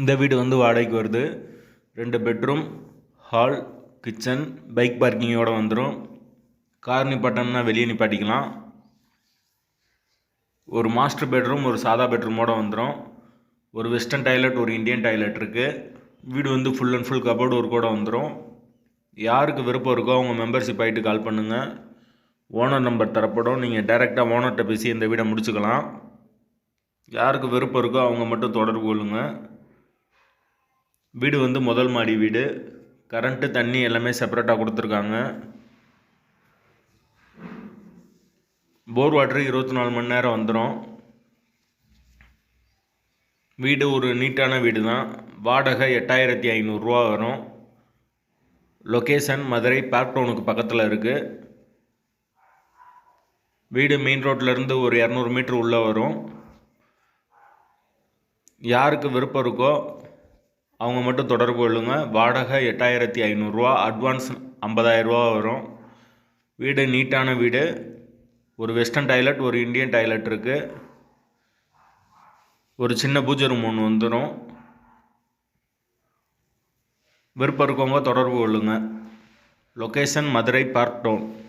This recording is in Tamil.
இந்த வீடு வந்து வாடகைக்கு வருது. ரெண்டு பெட்ரூம் ஹால் கிச்சன் பைக் பார்க்கிங்கோட வந்துடும் கார் நிப்பாட்டம்னா வெளியே நிப்பாட்டிக்கலாம். ஒரு மாஸ்டர் பெட்ரூம் ஒரு சாதா பெட்ரூமோடு வந்துடும் ஒரு வெஸ்டர்ன் டாய்லெட் ஒரு இந்தியன் டாய்லெட் இருக்குது வீடு வந்து ஃபுல் அண்ட் ஃபுல் கபோர்டு ஒரு கூட வந்துடும் யாருக்கு விருப்பம் இருக்கோ அவங்க மெம்பர்ஷிப் ஆகிட்டு கால் பண்ணுங்கள் ஓனர் நம்பர் தரப்படும். நீங்கள் டைரெக்டாக ஓனர்கிட்ட பேசி இந்த வீடை முடிச்சுக்கலாம். யாருக்கு விருப்பம் இருக்கோ அவங்க மட்டும் தொடர்பு கொள்ளுங்கள் வீடு வந்து முதல் மாடி வீடு. கரண்ட்டு தண்ணி எல்லாமே செப்பரேட்டாக கொடுத்துருக்காங்க. போர் வாட்ரு இருபத்தி நாலு மணி நேரம் வந்துடும் வீடு ஒரு நீட்டான வீடு தான் வாடகை எட்டாயிரத்தி ஐநூறுரூவா வரும். லொக்கேஷன் மதுரை பார்க் டவுனுக்கு பக்கத்தில் இருக்குது வீடு மெயின் ரோட்லேருந்து ஒரு இரநூறு மீட்ரு உள்ளே வரும். யாருக்கு விருப்பம் இருக்கோ அவங்க மட்டும் தொடர்பு கொள்ளுங்க. வாடகை எட்டாயிரத்தி ஐநூறுரூவா அட்வான்ஸ் ஐம்பதாயிரரூவா வரும். வீடு நீட்டான வீடு. ஒரு வெஸ்டர்ன் டாய்லெட் ஒரு இந்தியன் டாய்லெட் இருக்குது ஒரு சின்ன பூஜை ரூம் ஒன்று வந்துடும் விருப்பம் இருக்கவங்க தொடர்பு கொள்ளுங்க. Location Madurai park down